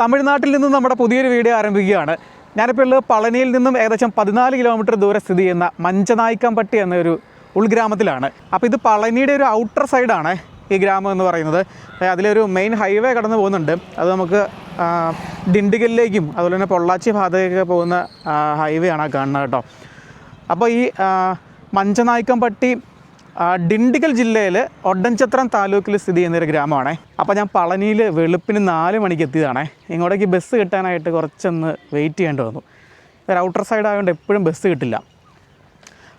തമിഴ്നാട്ടിൽ നിന്നും നമ്മുടെ പുതിയൊരു വീഡിയോ ആരംഭിക്കുകയാണ്. ഞാനിപ്പോൾ ഉള്ളത് പളനിയിൽ നിന്നും ഏകദേശം പതിനാല് കിലോമീറ്റർ ദൂരെ സ്ഥിതി ചെയ്യുന്ന മഞ്ചനായിക്കമ്പട്ടി എന്നൊരു ഉൾഗ്രാമത്തിലാണ്. അപ്പോൾ ഇത് പളനിയുടെ ഒരു ഔട്ടർ സൈഡാണ് ഈ ഗ്രാമം എന്ന് പറയുന്നത്. അതിലൊരു മെയിൻ ഹൈവേ കടന്നു പോകുന്നുണ്ട്. അത് നമുക്ക് ആ, ഡിണ്ടിഗലിലേക്കും അതുപോലെ തന്നെ പൊള്ളാച്ചി ഭാഗത്തേക്കൊക്കെ പോകുന്ന ഹൈവേ ആണ് കാണുന്നത് കേട്ടോ. അപ്പോൾ ഈ മഞ്ചനായിക്കമ്പട്ടി ഡിണ്ടിഗൽ ജില്ലയിൽ ഒഡൻചത്രം താലൂക്കിൽ സ്ഥിതി ചെയ്യുന്ന ഒരു ഗ്രാമമാണ്. അപ്പോൾ ഞാൻ പളനിയിൽ വെളുപ്പിന് നാല് മണിക്ക് എത്തിയതാണ്. ഇങ്ങോട്ടേക്ക് ബസ് കിട്ടാനായിട്ട് കുറച്ചൊന്ന് വെയിറ്റ് ചെയ്യേണ്ടി വന്നു. ഒരു ഔട്ടർ സൈഡ് ആയതുകൊണ്ട് എപ്പോഴും ബസ് കിട്ടില്ല.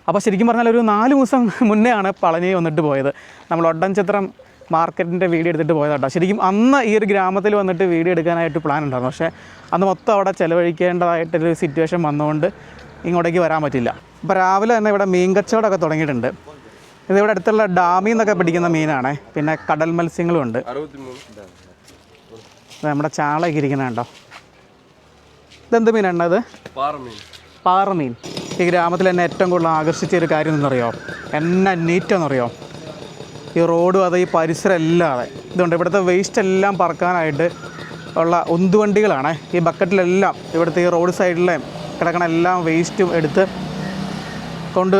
അപ്പോൾ ശരിക്കും പറഞ്ഞാൽ ഒരു നാല് ദിവസം മുന്നേ ആണ് പളനി വന്നിട്ട് പോയത്. നമ്മൾ ഒഡൻചത്രം മാർക്കറ്റിന്റെ വീഡിയോ എടുത്തിട്ട് പോയതാട്ടോ. ശരിക്കും അന്ന് ഈ ഒരു ഗ്രാമത്തിൽ വന്നിട്ട് വീഡിയോ എടുക്കാനായിട്ട് പ്ലാൻ ഉണ്ടായിരുന്നു. പക്ഷേ അന്ന് മൊത്തം അവിടെ ചിലവഴിക്കേണ്ടതായിട്ടൊരു സിറ്റുവേഷൻ വന്നുകൊണ്ട് ഇങ്ങോട്ടേക്ക് വരാൻ പറ്റില്ല. അപ്പോൾ രാവിലെ തന്നെ ഇവിടെ മീൻ കച്ചവടമൊക്കെ തുടങ്ങിയിട്ടുണ്ട്. ഇതിവിടെ അടുത്തുള്ള ഡാമിൽ നിന്നൊക്കെ പിടിക്കുന്ന മീനാണ്. പിന്നെ കടൽ മത്സ്യങ്ങളും ഉണ്ട്. നമ്മുടെ ചാളയൊക്കെ ഇരിക്കുന്ന കണ്ടോ? ഇതെന്ത് മീനാണ് ഇത്? പാറമീൻ. ഈ ഗ്രാമത്തിൽ എന്നെ ഏറ്റവും കൂടുതൽ ആകർഷിച്ച ഒരു കാര്യം എന്നറിയോ എന്നെ നീറ്റെന്നറിയോ ഈ റോഡും അത് ഈ പരിസരം എല്ലാം ഇതുകൊണ്ട് ഇവിടുത്തെ വേസ്റ്റ് എല്ലാം പറക്കാനായിട്ട് ഉള്ള ഉന്തുവണ്ടികളാണ്. ഈ ബക്കറ്റിലെല്ലാം ഇവിടുത്തെ ഈ റോഡ് സൈഡിലെ കിടക്കണ എല്ലാം വേസ്റ്റും എടുത്ത് കൊണ്ട്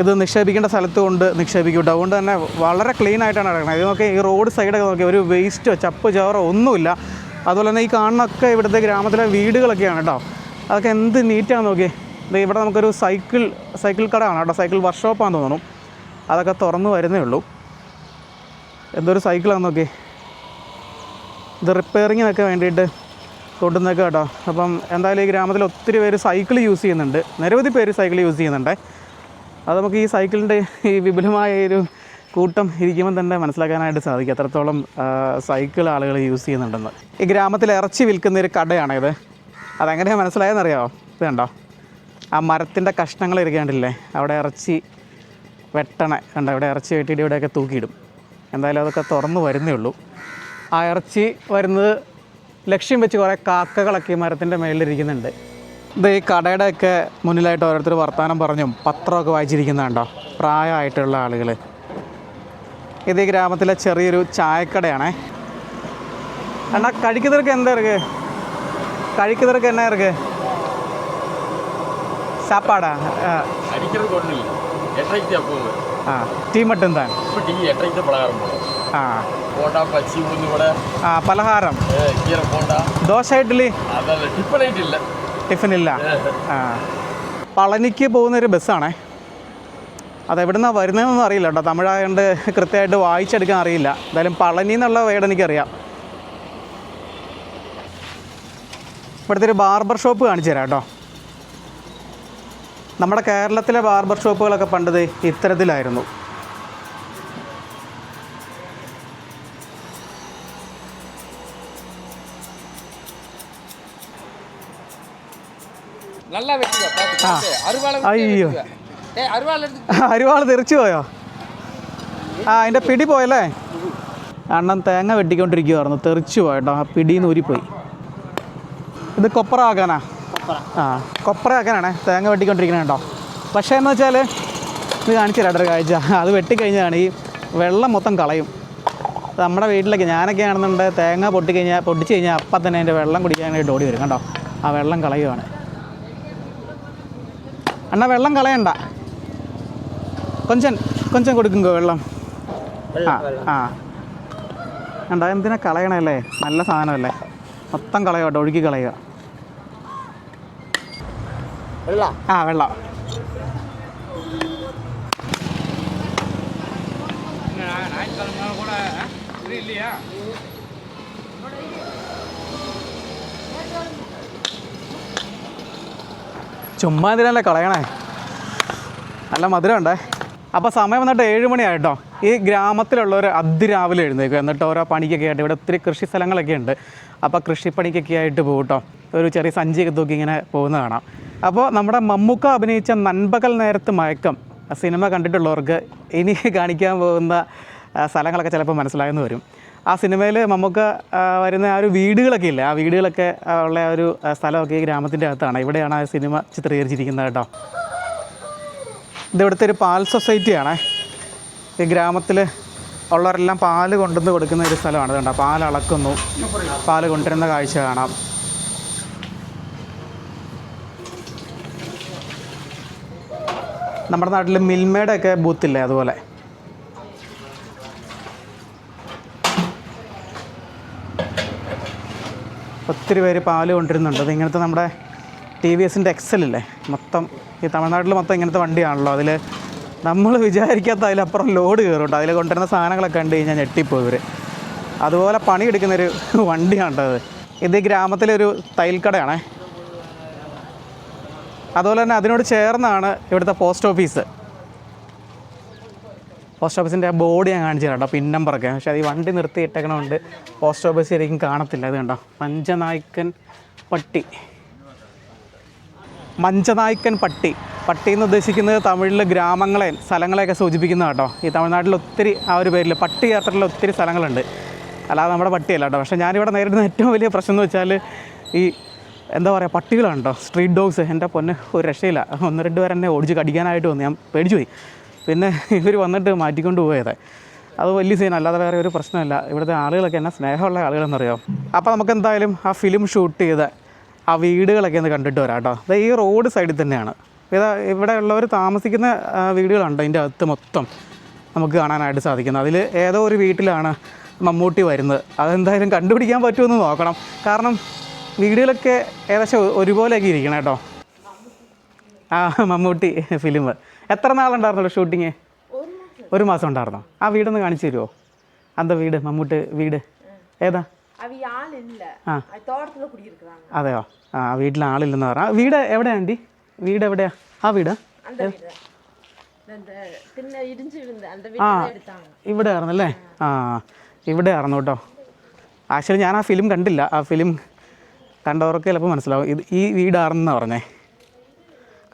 ഇത് നിക്ഷേപിക്കേണ്ട സ്ഥലത്ത് കൊണ്ട് നിക്ഷേപിക്കും അതുകൊണ്ട് തന്നെ വളരെ ക്ലീൻ ആയിട്ടാണ് കിടക്കുന്നത് ഇത് നോക്കി ഈ റോഡ് സൈഡൊക്കെ നോക്കി ഒരു വേസ്റ്റോ ചപ്പ് ചവറോ ഒന്നുമില്ല. അതുപോലെ തന്നെ ഈ കാണുന്നൊക്കെ ഇവിടുത്തെ ഗ്രാമത്തിലെ വീടുകളൊക്കെയാണ് കേട്ടോ. അതൊക്കെ എന്ത് നീറ്റാണ് നോക്കി ഇത് ഇവിടെ നമുക്കൊരു സൈക്കിൾ സൈക്കിൾ കടയാണ് കേട്ടോ. സൈക്കിൾ വർക്ക്ഷോപ്പാന്ന് തോന്നുന്നു. അതൊക്കെ തുറന്നു വരുന്നേ ഉള്ളൂ. എന്തൊരു സൈക്കിളാണ് നോക്കി ഇത് റിപ്പയറിങ്ങിനൊക്കെ വേണ്ടിയിട്ട് കൊണ്ടുവന്നേക്കാം കേട്ടോ അപ്പം എന്തായാലും ഈ ഗ്രാമത്തിൽ ഒത്തിരി പേര് സൈക്കിൾ യൂസ് ചെയ്യുന്നുണ്ട്. നിരവധി പേര് സൈക്കിൾ യൂസ് ചെയ്യുന്നുണ്ട്. അത് നമുക്ക് ഈ സൈക്കിളിന്റെ ഈ വിപുലമായ ഒരു കൂട്ടം ഇരിക്കുമ്പോൾ തന്നെ മനസ്സിലാക്കാനായിട്ട് സാധിക്കും. അത്രത്തോളം സൈക്കിൾ ആളുകൾ യൂസ് ചെയ്യുന്നുണ്ടെന്ന്. ഈ ഗ്രാമത്തിൽ ഇറച്ചി വിൽക്കുന്ന ഒരു കടയാണിത്. അതെങ്ങനെയാണ് മനസ്സിലായെന്നറിയാമോ ഇത് കണ്ടോ? ആ മരത്തിന്റെ കഷ്ണങ്ങൾ ഇരിക്കാണ്ടില്ലേ അവിടെ ഇറച്ചി വെട്ടണ കണ്ടോ? അവിടെ ഇറച്ചി വെട്ടിയിട്ട് ഇവിടെയൊക്കെ തൂക്കിയിടും. എന്തായാലും അതൊക്കെ തുറന്നു വരുന്നേ ഉള്ളൂ. ആ ഇറച്ചി വരുന്നത് ലക്ഷ്യം വെച്ച് കുറേ കാക്കകളൊക്കെ ഈ മരത്തിന്റെ മേളിലിരിക്കുന്നുണ്ട്. ഇത് ഈ കടയുടെയൊക്കെ മുന്നിലായിട്ട് ഓരോരുത്തർ വർത്തമാനം പറഞ്ഞും പത്രമൊക്കെ വായിച്ചിരിക്കുന്നുണ്ടോ? പ്രായമായിട്ടുള്ള ആളുകൾ ഇത് ഈ ഗ്രാമത്തിലെ ചെറിയൊരു ചായക്കടയാണേ. എന്നാ കഴിക്കുന്നവർക്ക് എന്താ ഇറക്ക്? കഴിക്കുന്നവർക്ക് എന്നാ ഇറക്ക്? സാപ്പാടാ? ആ. ടീ മട്ടും താൻ. ആ. പലഹാരം. ദോശ ഇഡ്ഡലി. ടിഫിനില്ല. ആ. പളനിക്ക് പോകുന്ന ഒരു ബസ്സാണേ. അതെവിടുന്നാണ് വരുന്നതെന്നൊന്നും അറിയില്ല കേട്ടോ. തമിഴായതുകൊണ്ട് കൃത്യമായിട്ട് വായിച്ചെടുക്കാൻ അറിയില്ല. എന്തായാലും പളനി എന്നുള്ള വേർഡ് എനിക്കറിയാം. ഇവിടുത്തെ ഒരു ബാർബർ ഷോപ്പ് കാണിച്ചു തരാം കേട്ടോ. നമ്മുടെ കേരളത്തിലെ ബാർബർ ഷോപ്പുകളൊക്കെ പണ്ടത് ഇത്തരത്തിലായിരുന്നു. അയ്യോ. അരിവാൾ തെറിച്ചു പോയോ? ആ അതിന്റെ പിടി പോയല്ലേ? അണ്ണൻ തേങ്ങ വെട്ടിക്കൊണ്ടിരിക്കുവായിരുന്നു. തെറിച്ചു പോയിട്ടോ ആ പിടിന്ന് ഊരിപ്പോയി. ഇത് കൊപ്ര ആക്കാനാ? ആ കൊപ്ര ആക്കാനാണേ. തേങ്ങ വെട്ടിക്കൊണ്ടിരിക്കണേ കേട്ടോ. പക്ഷേ എന്ന് വെച്ചാൽ ഇത് കാണിച്ചു കാഴ്ച. അത് വെട്ടിക്കഴിഞ്ഞാണ് ഈ വെള്ളം മൊത്തം കളയും. നമ്മുടെ വീട്ടിലൊക്കെ ഞാനൊക്കെ ആണെന്നുണ്ടെങ്കിൽ തേങ്ങ പൊട്ടിക്കഴിഞ്ഞാൽ പൊട്ടിച്ച് കഴിഞ്ഞാൽ അപ്പം തന്നെ അതിന്റെ വെള്ളം കുടിക്കാനായിട്ട് ഓടി വരും കേട്ടോ. ആ വെള്ളം കളയുവാണ്. അണ്ണാ വെള്ളം കളയണ്ട. കൊഞ്ചൻ കൊഞ്ചൻ കൊടുക്കുങ്കോ വെള്ളം? ആ ആ. എന്താ എന്തിനാ കളയണല്ലേ? നല്ല സാധനമല്ലേ? മൊത്തം കളയോട്ടോ ഒഴുകി കളയുക. ആ വെള്ളം. ചുമ്മാ എന്തിനല്ലേ കളയണേ? നല്ല മധുരം ഉണ്ടേ. അപ്പോൾ സമയം വന്നിട്ട് ഏഴ് മണിയായിട്ടോ. ഈ ഗ്രാമത്തിലുള്ളവർ അതിരാവിലെ എഴുന്നേക്കും എന്നിട്ട് ഓരോ പണിക്കൊക്കെ ആയിട്ട് ഇവിടെ ഒത്തിരി കൃഷി സ്ഥലങ്ങളൊക്കെ ഉണ്ട്. അപ്പോൾ കൃഷിപ്പണിക്കൊക്കെ ആയിട്ട് പോകും ഒരു ചെറിയ സഞ്ചിയൊക്കെ തൂക്കി ഇങ്ങനെ പോകുന്ന കാണാം. അപ്പോൾ നമ്മുടെ മമ്മൂക്ക അഭിനയിച്ച നൻപകൽ നേരത്ത് മയക്കം സിനിമ കണ്ടിട്ടുള്ളവർക്ക് ഇനി കാണിക്കാൻ പോകുന്ന സ്ഥലങ്ങളൊക്കെ ചിലപ്പോൾ മനസ്സിലായെന്ന് വരും. ആ സിനിമയിൽ മമ്മൂക്ക വരുന്ന ആ ഒരു വീടുകളൊക്കെ ഇല്ലേ? ആ വീടുകളൊക്കെ ഉള്ള ആ ഒരു സ്ഥലമൊക്കെ ഈ ഗ്രാമത്തിന്റെ അകത്താണ്. ഇവിടെയാണ് ആ സിനിമ ചിത്രീകരിച്ചിരിക്കുന്നത് കേട്ടോ. ഇത് ഇവിടുത്തെ ഒരു പാൽ സൊസൈറ്റിയാണ്. ഈ ഗ്രാമത്തിൽ ഉള്ളവരെല്ലാം പാൽ കൊണ്ടുവന്ന് കൊടുക്കുന്ന ഒരു സ്ഥലമാണ്. കണ്ടോ പാൽ അളക്കുന്നു. പാൽ കൊണ്ടുവരുന്ന കാഴ്ച കാണാം. നമ്മുടെ നാട്ടിൽ മിൽമയുടെ ഒക്കെ ബൂത്തില്ലേ അതുപോലെ? ഒത്തിരി പേര് പാൽ കൊണ്ടിരുന്നുണ്ട് അത് ഇങ്ങനത്തെ നമ്മുടെ ടി വി എസിന്റെ എക്സലില്ലേ മൊത്തം ഈ തമിഴ്നാട്ടിൽ മൊത്തം ഇങ്ങനത്തെ വണ്ടിയാണല്ലോ. അതിൽ നമ്മൾ വിചാരിക്കാത്ത അതിലപ്പുറം ലോഡ് കയറുണ്ട് അതിൽ കൊണ്ടുവരുന്ന സാധനങ്ങളൊക്കെ കണ്ടു കഴിഞ്ഞാൽ ഞെട്ടിപ്പോയി ഇവർ അതുപോലെ പണിയെടുക്കുന്നൊരു വണ്ടിയാണ് അത് ഇത് ഈ ഗ്രാമത്തിലൊരു തയ്യൽക്കടയാണേ അതുപോലെ തന്നെ അതിനോട് ചേർന്നാണ് ഇവിടുത്തെ പോസ്റ്റ് ഓഫീസ്. പോസ്റ്റ് ഓഫീസിന്റെ ബോർഡ് ഞാൻ കാണിച്ചു കേട്ടോ പിൻ നമ്പറൊക്കെ പക്ഷേ അത് ഈ വണ്ടി നിർത്തി ഇട്ടേക്കണമുണ്ട് പോസ്റ്റ് ഓഫീസ് ശരിക്കും കാണത്തില്ല. ഇത് കണ്ടോ? പഞ്ചനായ്ക്കൻ പട്ടി. മഞ്ചനായ്ക്കൻ പട്ടി. പട്ടി എന്ന് ഉദ്ദേശിക്കുന്നത് തമിഴിലെ ഗ്രാമങ്ങളെ സ്ഥലങ്ങളെയൊക്കെ സൂചിപ്പിക്കുന്ന കേട്ടോ. ഈ തമിഴ്നാട്ടിൽ ഒത്തിരി ആ ഒരു പേരിൽ പട്ടി ചേർത്തിട്ടുള്ള ഒത്തിരി സ്ഥലങ്ങളുണ്ട്. അല്ലാതെ നമ്മുടെ പട്ടിയല്ല കേട്ടോ. പക്ഷേ ഞാനിവിടെ നേരിടുന്ന ഏറ്റവും വലിയ പ്രശ്നം എന്ന് വെച്ചാൽ ഈ എന്താ പറയുക പട്ടികളാണ് കേട്ടോ. Street dogs. എന്റെ പൊന്ന് ഒരു രക്ഷയില്ല. ഒന്ന് രണ്ട് പേരെന്നെ ഓടിച്ച് കടിക്കാനായിട്ട് വന്നു. ഞാൻ പേടിച്ചു പോയി. പിന്നെ ഇവർ വന്നിട്ട് മാറ്റിക്കൊണ്ട് പോയത്. അത് വലിയ സീൻ അല്ലാതെ വേറെ ഒരു പ്രശ്നമില്ല. ഇവിടുത്തെ ആളുകളൊക്കെ എന്നെ സ്നേഹമുള്ള ആളുകളെന്നറിയോ? അപ്പോൾ നമുക്ക് എന്തായാലും ആ ഫിലിം ഷൂട്ട് ചെയ്ത് ആ വീടുകളൊക്കെ ഒന്ന് കണ്ടിട്ട് വരാം കേട്ടോ. ഈ റോഡ് സൈഡിൽ തന്നെയാണ്. ഇതാ ഇവിടെ ഉള്ളവർ താമസിക്കുന്ന വീടുകളുണ്ട് അതിന്റെ അകത്ത് മൊത്തം നമുക്ക് കാണാനായിട്ട് സാധിക്കുന്നത്. അതിൽ ഏതോ ഒരു വീട്ടിലാണ് മമ്മൂട്ടി വരുന്നത്. അതെന്തായാലും കണ്ടുപിടിക്കാൻ പറ്റുമെന്ന് നോക്കണം. കാരണം വീടുകളൊക്കെ ഏകദേശം ഒരുപോലെയൊക്കെ ഇരിക്കണം കേട്ടോ. ആ മമ്മൂട്ടി ഫിലിം എത്ര നാളുണ്ടായിരുന്നല്ലോ ഷൂട്ടിങ്? ഒരു മാസം ഉണ്ടായിരുന്നോ? ആ വീടൊന്ന് കാണിച്ചു തരുമോ എന്താ വീട്? മമ്മൂട്ട് വീട്? ഏതാ? അതെയോ? ആ വീട്ടിൽ ആളില്ലെന്ന് പറ. വീട് എവിടെയാ ആന്റി? വീട് എവിടെയാ? ആ വീട്? ആ ഇവിടെ ആയിരുന്നല്ലേ ആ ഇവിടെ ആയിരുന്നു കേട്ടോ. ആക്ച്വലി ഞാൻ ആ ഫിലിം കണ്ടില്ല. ആ ഫിലിം കണ്ടവർക്ക് ചിലപ്പോൾ മനസ്സിലാവും. ഇത് ഈ വീടാണെന്നാണ് പറഞ്ഞേ.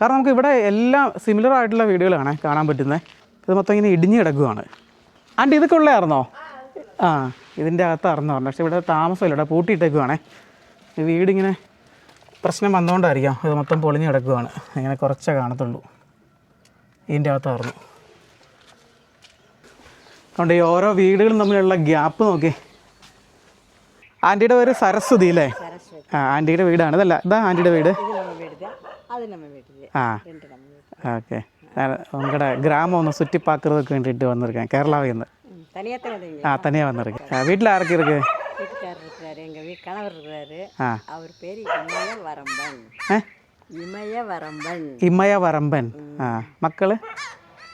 കാരണം നമുക്ക് ഇവിടെ എല്ലാം സിമിലർ ആയിട്ടുള്ള വീടുകളാണ് കാണാൻ പറ്റുന്നത് ഇത് മൊത്തം ഇങ്ങനെ ഇടിഞ്ഞു കിടക്കുകയാണ് ആന്റി ഇതൊക്കെ ഉള്ളതായിരുന്നോ? ആ ഇതിന്റെ അകത്തായിരുന്നു? പറഞ്ഞു പക്ഷേ ഇവിടെ താമസമില്ല ഇവിടെ പൂട്ടിയിട്ടേക്കുവാണേ. വീടിങ്ങനെ പ്രശ്നം വന്നുകൊണ്ടായിരിക്കാം ഇത് മൊത്തം പൊളിഞ്ഞ് കിടക്കുകയാണ് ഇങ്ങനെ കുറച്ചേ കാണത്തുള്ളൂ. ഇതിന്റെ അകത്തായിരുന്നു. അതുകൊണ്ട് ഈ ഓരോ വീടുകളും തമ്മിലുള്ള ഗ്യാപ്പ് നോക്കി. ആന്റിയുടെ പേര് സരസ്വതി അല്ലേ? ആ ആന്റിയുടെ വീടാണ്. ഇതല്ല ഇതാ ആന്റിയുടെ വീട്. அது நம்ம வீட்டுக்கு. ஆ. ஓகே. உங்களோட கிராமம் ஒன்று சுற்றி பார்க்குறதுக்கு வேண்டிட்டு வந்திருக்கேன். கேரளாவில் இருந்து. தனியாக தான் ஆ தனியாக வந்திருக்கேன். வீட்டில் யாருக்கு இருக்கு? வீட்டுக்காரர் இருக்கிறாரு எங்கள் வீட்டு கணவர் இருக்கிறாரு அவர் பேர் இமய வரம்பன். இமய வரம்பன். இமய வரம்பன். ஆ. மக்கள்?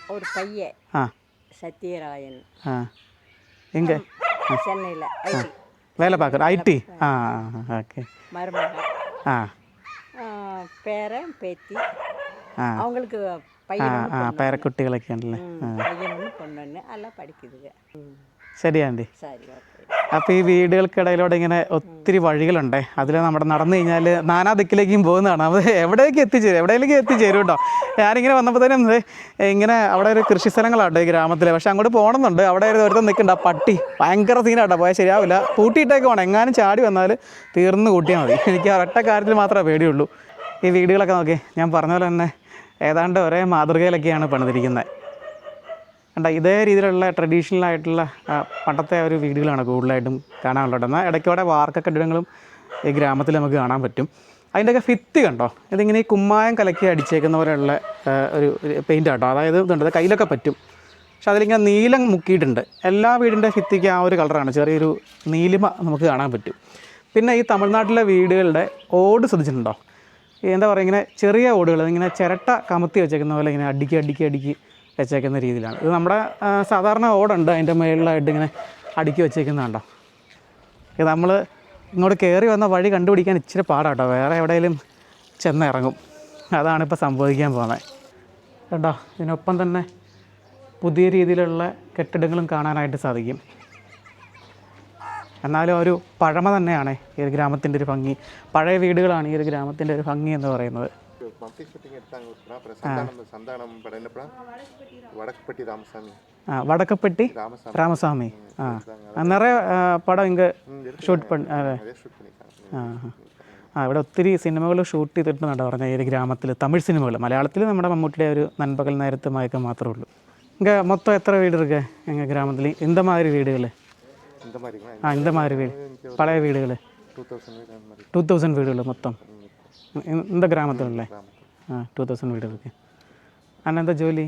ஒரு பையன். ஆ. சத்யராயன். ஆ. எங்கே? சென்னையில். வேலை பார்க்குற. ஐடி ஆ. ஓகே. மருமகன். ஆ. പേരൻ പേത്തി അവങ്ങൾക്ക് പേരക്കുട്ടികളൊക്കെ ഉണ്ടല്ലേ പയ്യനും പെണ്ണു എല്ലാം പഠിക്കുന്നത് ശരിയാണ്ടി ശരി ഓക്കെ അപ്പോൾ ഈ വീടുകൾക്കിടയിലൂടെ ഇങ്ങനെ ഒത്തിരി വഴികളുണ്ട്. അതിൽ നമ്മുടെ നടന്നു കഴിഞ്ഞാൽ നാനാ ദിക്കിലേക്കും പോകുന്നതാണ്. അത് എവിടേക്ക് എത്തിച്ചേരും? എവിടെയെങ്കിലും എത്തിച്ചേരും കേട്ടോ. ഞാനിങ്ങനെ വന്നപ്പോഴത്തേനും ഇങ്ങനെ അവിടെ ഒരു കൃഷി സ്ഥലങ്ങളാണ് ഈ ഗ്രാമത്തിൽ പക്ഷെ അങ്ങോട്ട് പോകണമെന്നുണ്ട്. അവിടെ ഒരു ഒരുത്തം നിൽക്കണ്ട പട്ടി. ഭയങ്കര സീനാട്ടോ പോയാൽ ശരിയാവില്ല. പൂട്ടിയിട്ടേക്ക് വേണം എങ്ങാനും ചാടി വന്നാൽ തീർന്നു കൂട്ടിയാൽ മതി. എനിക്ക് ഒരൊറ്റ കാര്യത്തിൽ മാത്രമേ പേടിയുള്ളൂ. ഈ വീടുകളൊക്കെ നോക്കി ഞാൻ പറഞ്ഞ പോലെ തന്നെ ഏതാണ്ട് ഒരേ മാതൃകയിലൊക്കെയാണ് പണിതിരിക്കുന്നത് കണ്ട ഇതേ രീതിയിലുള്ള ട്രഡീഷണൽ ആയിട്ടുള്ള പണ്ടത്തെ ഒരു വീടുകളാണ് കൂടുതലായിട്ടും കാണാനുള്ളത്. എന്നാൽ ഇടയ്ക്കോടെ വാർക്ക കെട്ടിടങ്ങളും ഈ ഗ്രാമത്തിൽ നമുക്ക് കാണാൻ പറ്റും. അതിന്റെയൊക്കെ ഫിത്ത് കണ്ടോ? ഇതിങ്ങനെ ഈ കുമ്മായം കലക്കി അടിച്ചേക്കുന്ന പോലെയുള്ള ഒരു പെയിന്റ് കേട്ടോ അതായത് ഇതുണ്ട് ഇത് കയ്യിലൊക്കെ പറ്റും. പക്ഷെ അതിലിങ്ങനെ നീലം മുക്കിയിട്ടുണ്ട്. എല്ലാ വീടിന്റെ ഭിത്തിക്ക് ആ ഒരു കളറാണ്. ചെറിയൊരു നീലിമ നമുക്ക് കാണാൻ പറ്റും. പിന്നെ ഈ തമിഴ്നാട്ടിലെ വീടുകളുടെ ഓട് ശ്രദ്ധിച്ചിട്ടുണ്ടോ? എന്താ പറയുക ഇങ്ങനെ ചെറിയ ഓടുകൾ ഇങ്ങനെ ചിരട്ട കമത്തി വെച്ചേക്കുന്ന പോലെ ഇങ്ങനെ അടുക്കി അടുക്കി അടുക്കി വെച്ചേക്കുന്ന രീതിയിലാണ്. ഇത് നമ്മുടെ സാധാരണ ഓടുണ്ട്. അതിന്റെ മുകളിലായിട്ട് ഇങ്ങനെ അടുക്കി വെച്ചേക്കുന്നതുണ്ടോ ഇത് നമ്മൾ ഇങ്ങോട്ട് കയറി വന്ന വഴി കണ്ടുപിടിക്കാൻ ഇച്ചിരി പാടാട്ടോ. വേറെ എവിടെയെങ്കിലും ചെന്ന് ഇറങ്ങും അതാണ് ഇപ്പോൾ സംഭവിക്കാൻ പോകുന്നത്. കേട്ടോ ഇതിനൊപ്പം തന്നെ പുതിയ രീതിയിലുള്ള കെട്ടിടങ്ങളും കാണാനായിട്ട് സാധിക്കും. എന്നാലും ഒരു പഴമ തന്നെയാണ് ഈ ഒരു ഗ്രാമത്തിന്റെ ഒരു ഭംഗി. പഴയ വീടുകളാണ് ഈ ഒരു ഗ്രാമത്തിന്റെ ഒരു ഭംഗി എന്ന് പറയുന്നത്. மம்டி ஷூட்டிங் எடுத்தாங்க ஒரு படம் அப்புறம் சந்தானம் சந்தானம் படம் என்ன படம் வடக்குப்பட்டி ராமசாமி ആ വടക്കപ്പെട്ടി ராமசாமி രാമസ്വാമി ആ ആ, നിറയെ ആ, പടം ഇങ്ങ് ഷൂട്ട് പണി അതെ நிறைய ஷூட் பண்ணியிருக்காங்க ആ ആ ഇവിടെ ഒത്തിരി സിനിമകൾ ഷൂട്ട് ചെയ്തിട്ടുണ്ടെന്നാണ് പറഞ്ഞത് ഈ ഒരു ഗ്രാമത്തിൽ തമിഴ് സിനിമകൾ മലയാളത്തിൽ നമ്മുടെ മമ്മൂട്ടിയുടെ ഒരു നൻപകൽ നേരത്തെ മയക്കം മാത്രമേ ഉള്ളൂ இங்கே மொத்தம் எத்தனை வீடு இருக்கு எங்கள் கிராமத்தில் இந்த மாதிரி வீடுகள் இந்த மாதிரிங்களா ஆ இந்த மாதிரி வீடு பழைய வீடுகள் டூ தௌசண்ட் இந்த- இந்த கிராமத்தில் இல்லை கிராமத்தில் ஆ டூ தௌசண்ட் வீடு இருக்கு அண்ணா എന്താ ജോലി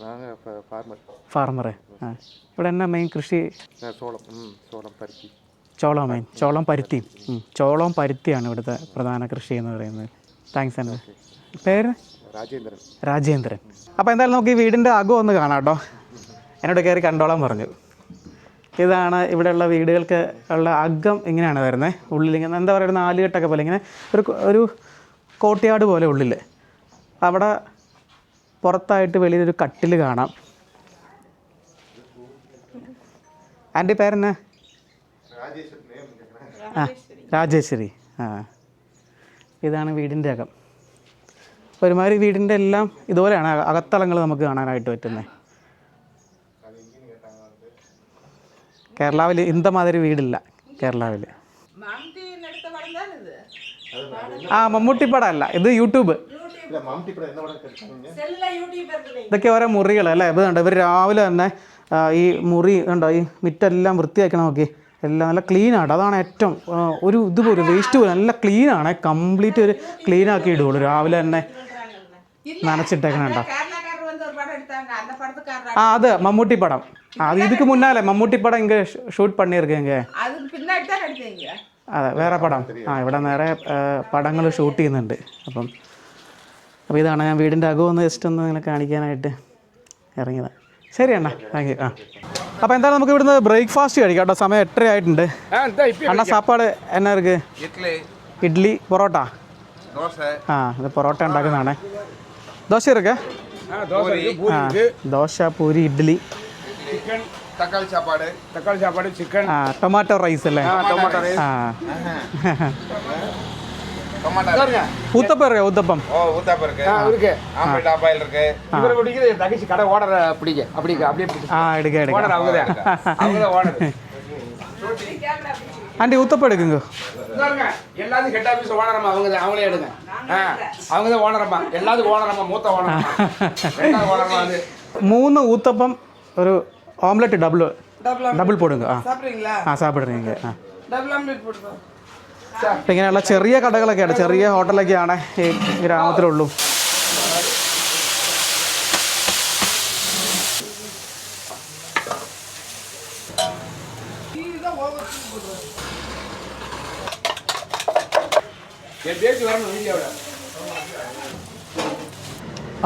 நாங்கள் இப்போ ஃபார்மர் ഫാർമറ് ആ ഇവിടെ എന്നാ മെയിൻ കൃഷി சோளம் ம் சோளம் பருத்தி ചോളം മെയിൻ ചോളം പരുത്തിയും ഉം. ചോളവും പരുത്തിയാണ് ഇവിടുത്തെ പ്രധാന കൃഷി എന്ന് പറയുന്നത് താങ്ക്സ് അണ്ണ പേര് ராஜேந்திரன் രാജേന്ദ്രൻ അപ്പോൾ എന്തായാലും നമുക്ക് ഈ വീടിൻ്റെ അകം ഒന്ന് കാണാം കേട്ടോ എന്നോട് കയറി കണ്ടോളാൻ പറഞ്ഞു ഇതാണ് ഇവിടെയുള്ള വീടുകൾക്ക് ഉള്ള അകം ഇങ്ങനെയാണ് വരുന്നത് ഉള്ളിൽ ഇങ്ങനെ എന്താ പറയുക ഒരു നാലുകെട്ടൊക്കെ പോലെ ഇങ്ങനെ ഒരു കൊ- ഒരു കോട്ടയാട് പോലെ ഉള്ളിൽ അവിടെ പുറത്തായിട്ട് വലിയൊരു കട്ടിൽ കാണാം. ആന്റെ പേരെന്നാ? രാജേശ്വരി. ആ. ഇതാണ് വീടിന്റെ അകം. ഒരുമാതിരി വീടിന്റെ എല്ലാം ഇതുപോലെയാണ് അക- അകത്തളങ്ങൾ നമുക്ക് കാണാനായിട്ട് പറ്റുന്നത് കേരളാവിൽ ഇന്ത മാതിരി വീടില്ല കേരളാവിൽ ആ മമ്മൂട്ടി പടം അല്ല ഇത് യൂട്യൂബ് ഇതൊക്കെ ഓരോ മുറികൾ അല്ലേ? ഇത് കണ്ടോ? ഇവർ രാവിലെ തന്നെ ഈ മുറി ഉണ്ടോ ഈ മിറ്റെല്ലാം വൃത്തിയാക്കണം നോക്കി. എല്ലാം നല്ല ക്ലീൻ ആട്ടോ. അതാണ് ഏറ്റവും ഒരു ഇതുപോലെ വേസ്റ്റ് പോലെ. നല്ല ക്ലീൻ ആണ്. കംപ്ലീറ്റ് ഒരു ക്ലീൻ ആക്കി ഇടുകയുള്ളൂ രാവിലെ തന്നെ. നനച്ചിട്ടേക്കണേട്ടോ ആ അത് മമ്മൂട്ടി പടം. അത് ഇതിക്ക് മുന്നാലേ മമ്മൂട്ടി പടം ഇങ്ങനെ ഷൂട്ട് പണിയിരിക്കെങ്കിൽ അതെ വേറെ പടം. ആ ഇവിടെ നേരെ പടങ്ങൾ ഷൂട്ട് ചെയ്യുന്നുണ്ട്. അപ്പം അപ്പോൾ ഇതാണ് ഞാൻ വീടിന്റെ അകം ഒന്ന് ജസ്റ്റ് ഒന്ന് ഇങ്ങനെ കാണിക്കാനായിട്ട് ഇറങ്ങിയത്. ശരി അണ്ണ. താങ്ക് യു ആ. അപ്പോൾ എന്തായാലും നമുക്ക് ഇവിടുന്ന് ബ്രേക്ക്ഫാസ്റ്റ് കഴിക്കാം കേട്ടോ. സമയം എട്ടര ആയിട്ടുണ്ട്. അണ്ണ സാപ്പാട് എന്നാ ഇരിക്ക് ഇഡ്ഡലി പൊറോട്ട? ആ ഇത് പൊറോട്ട ഉണ്ടാക്കുന്നതാണ്. ദോശ ഇരിക്കേ ആ ദോശ. പൂരി ഇഡ്ഡലി தக்காளி சாப்பாடு. தக்காளி சாப்பாடு சிக்கன் டொமாட்டோ ரைஸ் இல்லை டொமேட்டோ ரைஸ் ஊத்தப்பம் ஊத்தப்பம். ஓ ஊத்தப்பம் இருக்கு இருக்கு. ஆம்பல் டாபாயில் இருக்கு. இவரை கடை ஓடற பிடிங்க அப்படி அப்படியே ஆ எடுக்க எடுக்க. ஓடற அவங்க தான். அவங்க ஆண்டி உத்தப்பம் எடுக்குங்க. எல்லாத்தையும் ஹெட் ஆஃபீஸ் ஓனரம்மா அவங்க அவங்களே எடுங்க. அவங்க தான் ஓனரம்மா. எல்லாத்துக்கும் ஓனரம்மா மூத்த ஓனரம்மா. மூணு ஊத்தப்பம் ஒரு ஆம்லெட் டபுள் டபுள் போடுங்க. ആ ആ സാപ്പിടുന്നീങ്ക ആ ഇങ്ങനെയുള്ള ചെറിയ കടകളൊക്കെയാണ് ചെറിയ ഹോട്ടലൊക്കെയാണ് ഈ ഗ്രാമത്തിലുള്ളൂ.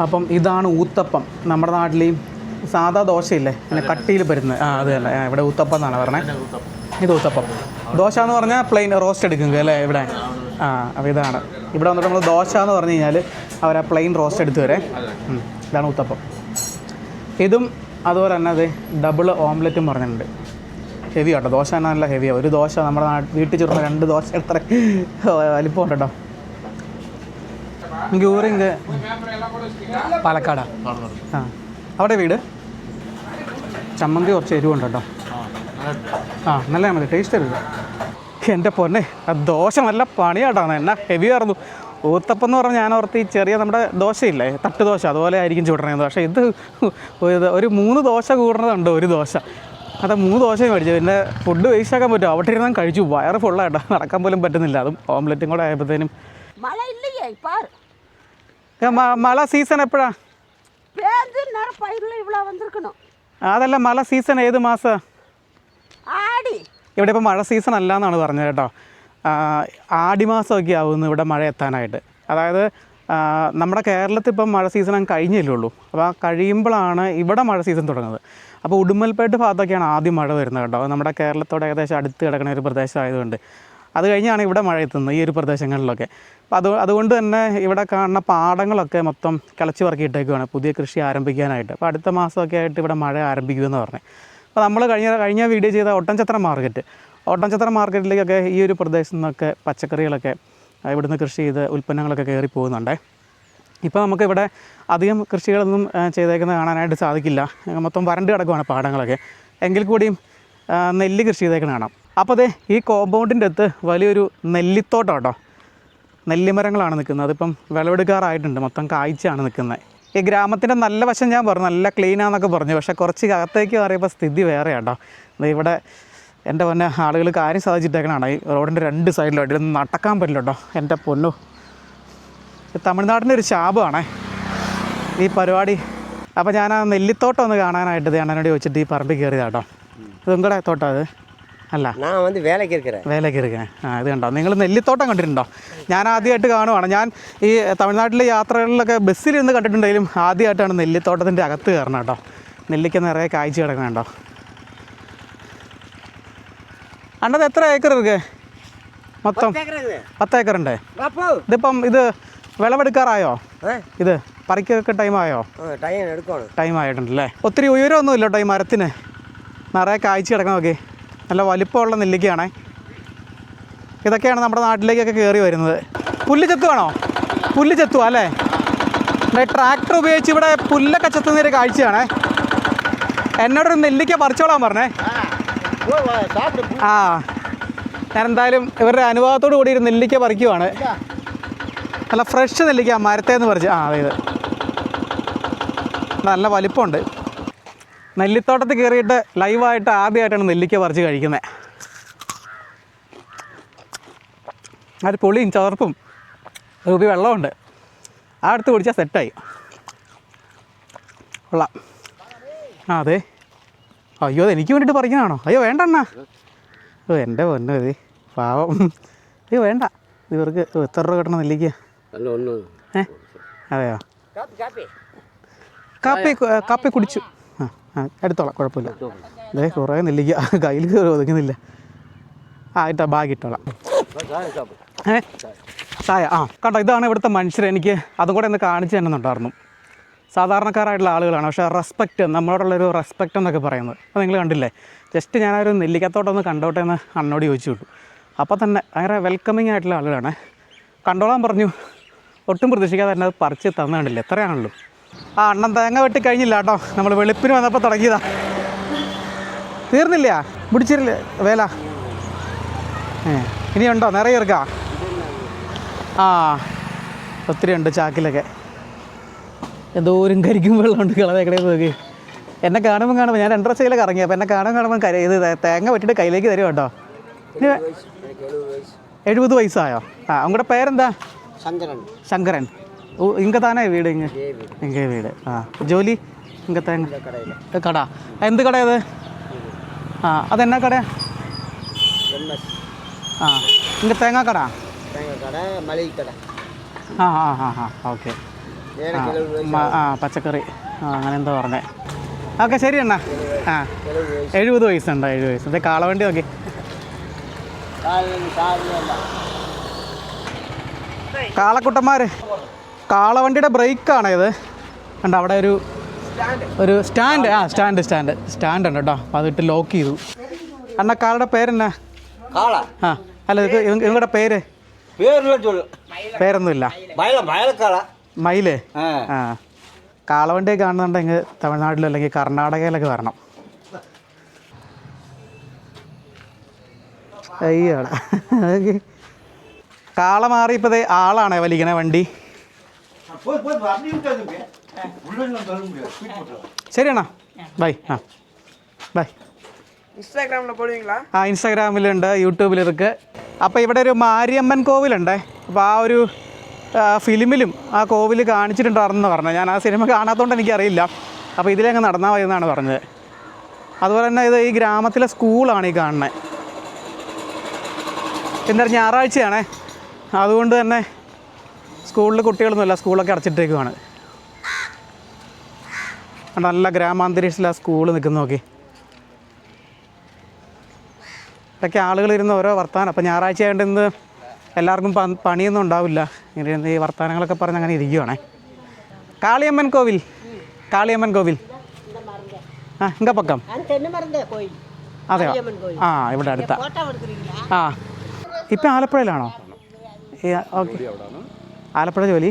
അപ്പം ഇതാണ് ഊത്തപ്പം. നമ്മുടെ നാട്ടിലെയും സാധാ ദോശയില്ലേ? പിന്നെ കട്ടിയിൽ പരുന്നത് ആ അത് തന്നെ. ഇവിടെ ഊത്തപ്പം എന്നാണ് പറഞ്ഞത് ഇത് ഊത്തപ്പം. ദോശ എന്ന് പറഞ്ഞാൽ പ്ലെയിൻ റോസ്റ്റ് എടുക്കുക അല്ലേ ഇവിടെ? ആ അപ്പോൾ ഇതാണ്. ഇവിടെ വന്നിട്ട് നമ്മൾ ദോശ എന്ന് പറഞ്ഞു കഴിഞ്ഞാൽ അവർ ആ പ്ലെയിൻ റോസ്റ്റ് എടുത്ത് വരെ. ഇതാണ് ഊത്തപ്പം. ഇതും അതുപോലെ തന്നെ അത് ഡബിൾ ഓംലെറ്റും പറഞ്ഞിട്ടുണ്ട്. ഹെവി കേട്ടോ ദോശ തന്നെ നല്ല ഹെവിയാണ് ഒരു ദോശ നമ്മുടെ നാട്ടിൽ വീട്ടിൽ ചുരുന്ന രണ്ട് ദോശ എത്ര വലിപ്പം ഉണ്ട് കേട്ടോ എനിക്ക് ഊറിങ്ക് പാലക്കാടാണ് ആ. അവിടെ വീട്? ചമ്മന്തി കുറച്ച് എരിവുണ്ട് കേട്ടോ ആ നല്ല മതി ടേസ്റ്റ് തരില്ല എന്റെ പൊന്നെ ദോശ നല്ല പണിയാട്ടാണ് എന്നാ ഹെവി ആയിരുന്നു. ഊത്തപ്പം എന്ന് പറഞ്ഞാൽ ഞാൻ ഓർത്ത് ഈ ചെറിയ നമ്മുടെ ദോശയില്ലേ തട്ട് ദോശ അതുപോലെ ആയിരിക്കും ചൂടണേന്ന്. പക്ഷേ ഇത് ഒരു മൂന്ന് ദോശ കൂടണതുണ്ട് ഒരു ദോശ. അത് മൂന്ന് ദോശയും മേടിച്ചു പിന്നെ ഫുഡ് വേസ്റ്റ് ആക്കാൻ പറ്റും അവിടെ ഇരുന്നാൽ കഴിച്ചു. വയറ് ഫുള്ളായിട്ടോ നടക്കാൻ പോലും പറ്റുന്നില്ല. അതും ഓംലെറ്റും കൂടെ ആയപ്പോഴത്തേനും. മഴ സീസൺ എപ്പോഴാണ് അതല്ല മഴ സീസൺ ഏത് മാസം? ആടി. ഇവിടെ ഇപ്പോൾ മഴ സീസൺ അല്ല എന്നാണ് പറഞ്ഞത് കേട്ടോ. ആടിമാസമൊക്കെ ആവുന്നു ഇവിടെ മഴ എത്താനായിട്ട്. അതായത് നമ്മുടെ കേരളത്തിൽ ഇപ്പം മഴ സീസൺ അങ്ങ് കഴിഞ്ഞില്ലേ ഉള്ളൂ. അപ്പോൾ ആ കഴിയുമ്പോഴാണ് ഇവിടെ മഴ സീസൺ തുടങ്ങുന്നത്. അപ്പോൾ ഉടുമ്പൽപേട്ട് ഭാഗത്തൊക്കെയാണ് ആദ്യം മഴ വരുന്നത് കേട്ടോ. നമ്മുടെ കേരളത്തോട് ഏകദേശം അടുത്ത് കിടക്കുന്ന ഒരു പ്രദേശമായതുകൊണ്ട്. അത് കഴിഞ്ഞാണ് ഇവിടെ മഴ എത്തുന്നത് ഈ ഒരു പ്രദേശങ്ങളിലൊക്കെ. അപ്പോൾ അത് അതുകൊണ്ട് തന്നെ ഇവിടെ കാണുന്ന പാടങ്ങളൊക്കെ മൊത്തം കിളച്ച് പറക്കിയിട്ടേക്കുവാണ് പുതിയ കൃഷി ആരംഭിക്കാനായിട്ട്. അപ്പോൾ അടുത്ത മാസമൊക്കെ ആയിട്ട് ഇവിടെ മഴ ആരംഭിക്കുമെന്ന് പറഞ്ഞു. അപ്പോൾ നമ്മൾ കഴിഞ്ഞ കഴിഞ്ഞ വീഡിയോ ചെയ്ത ഒട്ടൻചത്ര മാർക്കറ്റ്. ഒട്ടൻചത്ര മാർക്കറ്റിലേക്കൊക്കെ ഈ ഒരു പ്രദേശത്തു നിന്നൊക്കെ പച്ചക്കറികളൊക്കെ ഇവിടുന്ന് കൃഷി ചെയ്ത് ഉൽപ്പന്നങ്ങളൊക്കെ കയറി പോകുന്നുണ്ടേ. ഇപ്പോൾ നമുക്ക് ഇവിടെ അധികം കൃഷികളൊന്നും ചെയ്തേക്കുന്നത് കാണാനായിട്ട് സാധിക്കില്ല. മൊത്തം വരണ്ട് കിടക്കുവാണ് പാടങ്ങളൊക്കെ. എങ്കിൽ കൂടിയും നെല്ല് കൃഷി ചെയ്തേക്കുന്നത് കാണാം. അപ്പോൾ അതെ ഈ കോമ്പൗണ്ടിന്റെ അടുത്ത് വലിയൊരു നെല്ലിത്തോട്ടം കേട്ടോ നെല്ലിമരങ്ങളാണ് നിൽക്കുന്നത്. അതിപ്പം വിളവെടുക്കാറായിട്ടുണ്ട്. മൊത്തം കാഴ്ചയാണ് നിൽക്കുന്നത്. ഈ ഗ്രാമത്തിന്റെ നല്ല വശം ഞാൻ പറഞ്ഞു നല്ല ക്ലീനാന്നൊക്കെ പറഞ്ഞു. പക്ഷേ കുറച്ച് അകത്തേക്ക് പറയുമ്പോൾ സ്ഥിതി വേറെ കേട്ടോ ഇവിടെ എന്റെ പൊന്നെ ആളുകൾ കാര്യം സാധിച്ചിട്ടേക്കണാണ്. ഈ റോഡിന്റെ രണ്ട് സൈഡിലായിട്ട് ഇതൊന്നും നടക്കാൻ പറ്റില്ല കേട്ടോ എന്റെ പൊന്നു. തമിഴ്നാടിന്റെ ഒരു ശാപമാണേ. ഈ പരിപാടി. അപ്പോൾ ഞാൻ ആ നെല്ലിത്തോട്ടം ഒന്ന് കാണാനായിട്ട് അണ്ണനോട് ചോദിച്ചിട്ട് ഈ പറമ്പിൽ കയറിയതാട്ടോ. ഇത് നിങ്ങളുടെ തോട്ടം അത് അല്ല. ഞാൻ വന്ന് വേലയ്ക്ക് ഇരിക്കറേ വേലയ്ക്ക് ഇരിക്കണേ ആ ഇത് കണ്ടോ? നിങ്ങൾ നെല്ലിത്തോട്ടം കണ്ടിട്ടുണ്ടോ? ഞാൻ ആദ്യമായിട്ട് കാണുവാണ്. ഞാൻ ഈ തമിഴ്നാട്ടിലെ യാത്രകളിലൊക്കെ ബസ്സിലിരുന്ന് കണ്ടിട്ടുണ്ടെങ്കിലും ആദ്യമായിട്ടാണ് നെല്ലിത്തോട്ടത്തിന്റെ അകത്ത് കയറണം കേട്ടോ. നെല്ലിക്ക നിറയെ കാഴ്ച കിടക്കണം കേട്ടോ. അണ്ടത് എത്ര ഏക്കർ ഇരിക്കേ മൊത്തം പത്ത് ഏക്കർ ഉണ്ട് ഇതിപ്പം ഇത് വിളവെടുക്കാറായോ? ഇത് പറിക്കൊക്കെ ടൈമായോ? ടൈം ആയിട്ടുണ്ടല്ലേ? ഒത്തിരി ഉയരമൊന്നുമില്ല കേട്ടോ ഈ മരത്തിന്. നിറയെ കാഴ്ച കിടക്കണം നോക്കി. നല്ല വലിപ്പമുള്ള നെല്ലിക്കയാണേ. ഇതൊക്കെയാണ് നമ്മുടെ നാട്ടിലേക്കൊക്കെ കയറി വരുന്നത്. പുല്ല് ചെത്തുവാണോ? പുല്ല് ചെത്തുക അല്ലേ? ട്രാക്ടർ ഉപയോഗിച്ച് ഇവിടെ പുല്ലൊക്കെ ചെത്തുന്ന ഒരു കാഴ്ചയാണേ. എന്നോടൊരു നെല്ലിക്ക പറിച്ചോളാൻ പറഞ്ഞേ. ആ ഞാൻ എന്തായാലും ഇവരുടെ അനുഭവത്തോടു കൂടി ഒരു നെല്ലിക്ക പറിക്കുവാണ്. നല്ല ഫ്രഷ് നെല്ലിക്ക മരത്തേന്ന് പറിച്ച്. ആ അതെ നല്ല വലിപ്പമുണ്ട്. നെല്ലിത്തോട്ടത്തിൽ കയറിയിട്ട് ലൈവായിട്ട് ആദ്യമായിട്ടാണ് നെല്ലിക്ക പറിച്ച് കഴിക്കുന്നത് ഒരു പുളിയും ചവർപ്പും രൂപി വെള്ളമുണ്ട് ആ അടുത്ത് കുടിച്ചാൽ സെറ്റായി കൊള്ളാം. ആ അതെ. അയ്യോ അത് എനിക്ക് വേണ്ടിയിട്ട് പറിക്കുന്നതാണോ? അയ്യോ വേണ്ട അണ്ണാ. ഓ എന്റെ പൊന്നു ഇത് പാവം. അയ്യോ വേണ്ട. ഇവർക്ക് എത്ര രൂപ കിട്ടണം നെല്ലിക്ക? ഏ? അതെയോ? കാപ്പി കാപ്പി കുടിച്ചു. എടുത്തോളാം കുഴപ്പമില്ല. അതെ കുറേ നെല്ലിക്ക കയ്യിൽ കയറി ഒതുങ്ങുന്നില്ല. ആ ഇട്ടാ ബാഗ് ഇട്ടോളാം. ഏ ചായ ആ കണ്ടോ ഇതാണ് ഇവിടുത്തെ മനുഷ്യർ. എനിക്ക് അതും കൂടെ ഒന്ന് കാണിച്ചു തന്നുണ്ടായിരുന്നു സാധാരണക്കാരായിട്ടുള്ള ആളുകളാണ്. പക്ഷേ റെസ്പെക്റ്റ് നമ്മളോടുള്ളൊരു റെസ്പെക്റ്റ് എന്നൊക്കെ പറയുന്നത്. അപ്പോൾ നിങ്ങൾ കണ്ടില്ലേ? ജസ്റ്റ് ഞാനൊരു നെല്ലിക്കത്തോട്ടൊന്ന് കണ്ടോട്ടെ എന്ന് അണ്ണോട് ചോദിച്ചു വിട്ടു അപ്പോൾ തന്നെ ഭയങ്കര വെൽക്കമിങ് ആയിട്ടുള്ള ആളുകളാണ്. കണ്ടോളാൻ പറഞ്ഞു. ഒട്ടും പ്രതീക്ഷിക്കാതെ തന്നെ അത് പറിച്ച് തന്നു കണ്ടില്ല? എത്രയാണല്ലോ ആ അണ്ണൻ തേങ്ങ വെട്ടി കഴിഞ്ഞില്ല കേട്ടോ. നമ്മൾ വെളുപ്പിന് വന്നപ്പോൾ തുടങ്ങിയതാ. തീർന്നില്ല. പിടിച്ചില്ല വേല. ഏ ഇനിയുണ്ടോ? നിറയെ ഇറക്കാ? ആ ഒത്തിരി ഉണ്ട് ചാക്കിലൊക്കെ. എന്തോരം കരിക്കും വെള്ളമുണ്ട് എക്കടേ നോക്കി. എന്നെ കാണുമ്പോൾ കാണുമ്പോൾ ഞാൻ രണ്ടര സൈലൊക്കെ ഇറങ്ങി. അപ്പോൾ എന്നെ കാണുമ്പോൾ കാണുമ്പോൾ കര ഇത് തേങ്ങ വെട്ടിട്ട് കയ്യിലേക്ക് തരും കേട്ടോ? എഴുപത് വയസ്സായോ? ആ അവങ്ങളുടെ പേരെന്താ? ശങ്കരൻ. ശങ്കരൻ. ഓ ഇങ്ക താനേ വീട് ഇങ്ങ ഇങ്ങ വീട് ആ ജോലി ഇങ്ക തേങ്ങ കട എന്ത് കട അത് ആ അതെന്നാ കട எம்எஸ் ആ ഇങ്ക തേങ്ങ കട தேங்காய் கடை மளிகை கடை ആ ആ ആ ആ ഓക്കെ எனக்கு எழுபது வயசு മ- ആ പച്ചക്കറി ആ അങ്ങനെ എന്തോ പറഞ്ഞേ ഓക്കെ ശരി അണ്ണാ ആ எழுபது வயசு എഴുപത് വയസ്സുണ്ടോ എഴുപത് വയസ്സ് ഇത് കാളവണ്ടി നോക്കി காலையில் சாப்பிடவே இல்லை കാളക്കുട്ടന്മാർ കാളവണ്ടിയുടെ ബ്രേക്കാണ് ഇത്. കണ്ട അവിടെ ഒരു ഒരു സ്റ്റാൻഡ്. ആ സ്റ്റാൻഡ് സ്റ്റാൻഡ്. സ്റ്റാൻഡ് ഉണ്ട് കേട്ടോ. അപ്പോൾ അതിട്ട് ലോക്ക് ചെയ്തു. അണ്ണ കാളുടെ പേരെന്നാ? ആ അല്ല നിങ്ങളുടെ പേര്? പേരൊന്നുമില്ല. മയിൽ ആ. കാളവണ്ടി കാണുന്നുണ്ടെങ്കിൽ തമിഴ്നാട്ടിലോ അല്ലെങ്കിൽ കർണാടകയിലൊക്കെ വരണം. അയ്യോ കാള മാറി ഇപ്പോൾ ആളാണേ വലിക്കണേ വണ്ടി. சரி அண்ணா பாய் ബൈ பாய் ഇൻസ്റ്റാഗ്രാമിൽ പോടുവീങ്ങളാ ആ ഇൻസ്റ്റാഗ്രാമിലുണ്ട് യൂട്യൂബിലിതൊക്കെ. അപ്പോൾ ഇവിടെ ഒരു മാരിയമ്മൻ കോവിലുണ്ട്. അപ്പോൾ ആ ഒരു ഫിലിമിലും ആ കോവിൽ കാണിച്ചിട്ടുണ്ടായിരുന്നു പറഞ്ഞത് ഞാൻ ആ സിനിമ കാണാത്തതുകൊണ്ട് എനിക്കറിയില്ല. അപ്പോൾ ഇതിലങ്ങ് നടന്നാൽ മതി എന്നാണ് പറഞ്ഞത്. അതുപോലെ തന്നെ ഇത് ഈ ഗ്രാമത്തിലെ സ്കൂളാണ് ഈ കാണുന്നത് എന്താ ഞായറാഴ്ചയാണേ. അതുകൊണ്ട് തന്നെ സ്കൂളിൽ കുട്ടികളൊന്നുമല്ല സ്കൂളൊക്കെ അടച്ചിട്ടേക്കുവാണ് നല്ല ഗ്രാമാന്തരീക്ഷത്തിൽ ആ സ്കൂൾ നിൽക്കുന്ന നോക്കി. ഇതൊക്കെ ആളുകൾ ഇരുന്ന് ഓരോ വർത്തമാനം അപ്പോൾ ഞായറാഴ്ച ആയിട്ട് ഇന്ന് എല്ലാവർക്കും പണിയൊന്നും ഉണ്ടാവില്ല. ഇങ്ങനെ ഈ വർത്തമാനങ്ങളൊക്കെ പറഞ്ഞ് അങ്ങനെ ഇരിക്കുവാണ്. കാളിയമ്മൻ കോവിൽ. കാളിയമ്മൻ കോവിൽ. ആ ഇങ്ങ പക്കം. അതെയോ? ആ ഇവിടെ അടുത്ത. ആ ഇപ്പം ആലപ്പുഴയിലാണോ? ഓക്കെ. ആലപ്പുഴ ജോലി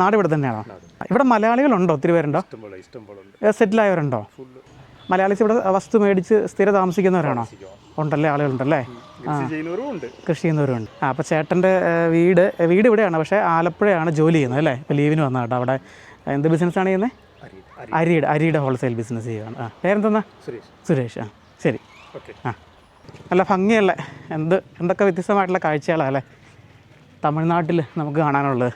നാട് ഇവിടെ തന്നെയാണോ? ഇവിടെ മലയാളികളുണ്ടോ ഒത്തിരി പേരുണ്ടോ സെറ്റിലായവരുണ്ടോ? മലയാളീസ് ഇവിടെ വസ്തു മേടിച്ച് സ്ഥിര താമസിക്കുന്നവരാണോ? ഉണ്ടല്ലേ ആളുകളുണ്ടല്ലേ? കൃഷി ചെയ്യുന്നവരുണ്ട്. ആ അപ്പോൾ ചേട്ടന്റെ വീട് വീട് ഇവിടെയാണ് പക്ഷേ ആലപ്പുഴയാണ് ജോലി ചെയ്യുന്നത് അല്ലേ? ഇപ്പോൾ ലീവിന് വന്ന കേട്ടോ. അവിടെ എന്ത് ബിസിനസ്സാണ് ചെയ്യുന്നത് അരിയുടെ അരിയുടെ ഹോൾസെയിൽ ബിസിനസ് ചെയ്യുകയാണ് ആ പേരെന്തെന്നാ? സുരേഷ്. സുരേഷ് ആ ശരി. ഓക്കെ. ആ. നല്ല ഭംഗിയല്ലേ എന്ത് എന്തൊക്കെ വ്യത്യസ്തമായിട്ടുള്ള കാഴ്ചകളാണ് അല്ലേ? തമിഴ്നാട്ടിൽ നമുക്ക് കാണാനുള്ളത്.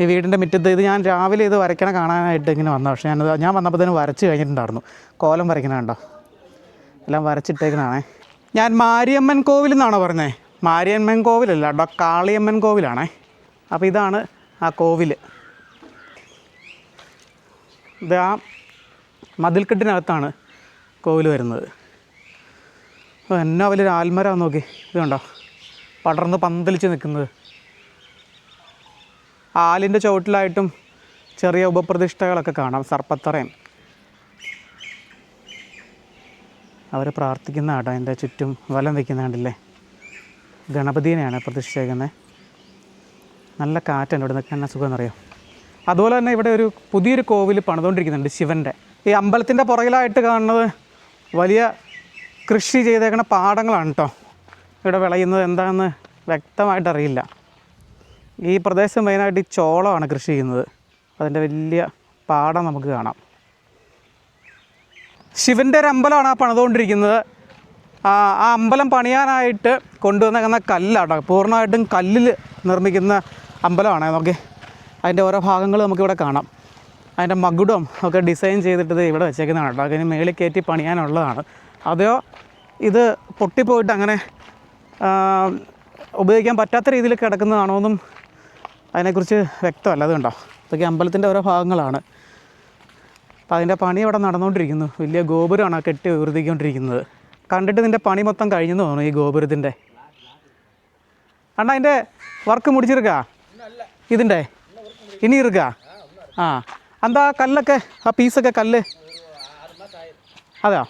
ഈ വീടിന്റെ മുറ്റത്ത് ഇത് ഞാൻ രാവിലെ ഇത് വരയ്ക്കണ കാണാനായിട്ട് ഇങ്ങനെ വന്ന പക്ഷേ ഞാനത് ഞാൻ വന്നപ്പോഴത്തേനും വരച്ച് കഴിഞ്ഞിട്ടുണ്ടായിരുന്നു. കോലം വരയ്ക്കണ കണ്ടോ? എല്ലാം വരച്ചിട്ടേക്കണാണേ ഞാൻ മാരിയമ്മൻ കോവിൽ എന്നാണോ പറഞ്ഞത് മാരിയമ്മൻ കോവിലല്ല കേട്ടോ കാളിയമ്മൻ കോവിലാണേ. അപ്പോൾ ഇതാണ് ആ കോവിൽ ഇത് ആ മതിൽക്കെട്ടിനകത്താണ് കോവിൽ വരുന്നത്. അപ്പോൾ എന്നാ വലിയൊരു ആൽമര നോക്കി. ഇത് കണ്ടോ? പടർന്ന് പന്തലിച്ച് നിൽക്കുന്നത്. ആലിന്റെ ചുവട്ടിലായിട്ടും ചെറിയ ഉപപ്രതിഷ്ഠകളൊക്കെ കാണാം സർപ്പത്തറയും. അവർ പ്രാർത്ഥിക്കുന്ന ആട്ടോ എന്റെ ചുറ്റും വലം വയ്ക്കുന്ന കണ്ടില്ലേ? ഗണപതിനെയാണ് പ്രതിഷ്ഠിച്ചേക്കുന്നത് നല്ല കാറ്റാണ് ഇവിടെ നിൽക്കാൻ സുഖം എന്നറിയാം അതുപോലെ തന്നെ ഇവിടെ ഒരു പുതിയൊരു കോവിൽ പണിതുകൊണ്ടിരിക്കുന്നുണ്ട് ശിവന്റെ ഈ അമ്പലത്തിന്റെ പുറകിലായിട്ട് കാണുന്നത് വലിയ കൃഷി ചെയ്തേക്കുന്ന പാടങ്ങളാണ് കേട്ടോ ഇവിടെ വിളയുന്നത് എന്താണെന്ന് വ്യക്തമായിട്ട് അറിയില്ല ഈ പ്രദേശം മെയിനായിട്ട് ഈ ചോളമാണ് കൃഷി ചെയ്യുന്നത്. അതിന്റെ വലിയ പാടം നമുക്ക് കാണാം. ശിവന്റെ ഒരു അമ്പലമാണ് ആ പണിതുകൊണ്ടിരിക്കുന്നത് ആ അമ്പലം പണിയാനായിട്ട് കൊണ്ടുവന്നേക്കുന്ന കല്ലാട്ടോ. പൂർണമായിട്ടും കല്ലിൽ നിർമ്മിക്കുന്ന അമ്പലമാണ്. നോക്കി. അതിന്റെ ഓരോ ഭാഗങ്ങൾ നമുക്കിവിടെ കാണാം. അതിന്റെ മകുടം ഒക്കെ ഡിസൈൻ ചെയ്തിട്ടത് ഇവിടെ വെച്ചേക്കുന്നതാണ് കേട്ടോ. അതിന് മേളിൽ കയറ്റി പണിയാനുള്ളതാണ്. അതെയോ? ഇത് പൊട്ടിപ്പോയിട്ട് അങ്ങനെ ഉപയോഗിക്കാൻ പറ്റാത്ത രീതിയിൽ കിടക്കുന്നതാണോ എന്നും അതിനെക്കുറിച്ച് വ്യക്തമല്ല. അതുകൊണ്ടോ. അതൊക്കെ ഇതൊക്കെ അമ്പലത്തിന്റെ ഓരോ ഭാഗങ്ങളാണ്. അപ്പോൾ അതിന്റെ പണി അവിടെ നടന്നുകൊണ്ടിരിക്കുന്നു. വലിയ ഗോപുരമാണ് ആ കെട്ടി ഉയർത്തിക്കൊണ്ടിരിക്കുന്നത് കണ്ടിട്ട് ഇതിന്റെ പണി മൊത്തം കഴിഞ്ഞെന്ന് തോന്നുന്നു ഈ ഗോപുരത്തിന്റെ. അണ്ണാ അതിന്റെ വർക്ക് മുടിച്ചിരിക്കാ? ഇതിന്റെ? ഇനി ഇരിക്കാ? ആ. എന്താ കല്ലൊക്കെ ആ പീസൊക്കെ കല്ല്? അതെയോ?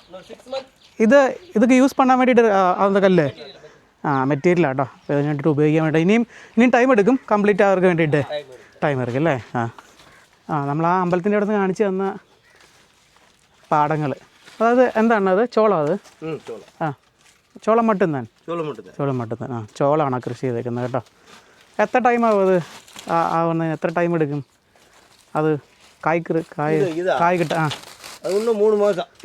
ഇത് ഇതൊക്കെ യൂസ് പണാൻ വേണ്ടിയിട്ട് അതെന്താ കല്ല്? ആ മെറ്റീരിയലാണ് കേട്ടോ അപ്പോൾ വേണ്ടിയിട്ട് ഉപയോഗിക്കാൻ വേണ്ടി ഇനിയും ഇനിയും ടൈം എടുക്കും. കംപ്ലീറ്റ് ആവർക്ക് വേണ്ടിയിട്ട്. ടൈം എടുക്കും. അല്ലേ? ആ. ആ നമ്മൾ ആ അമ്പലത്തിന്റെ അടുത്ത് കാണിച്ചു തന്ന പാടങ്ങൾ അതായത് എന്താണ് അത്? ചോളം അത്? ആ. ചോളം മട്ടുന്നാൻ. ചോളം മട്ടുന്നാൻ. ആ ചോളമാണ് കൃഷി ചെയ്തേക്കുന്നത് കേട്ടോ. എത്ര ടൈമാവും അത്? ആവുന്നതിന് എത്ര ടൈം എടുക്കും? അത് കായ് കായ് കായ് കിട്ടാ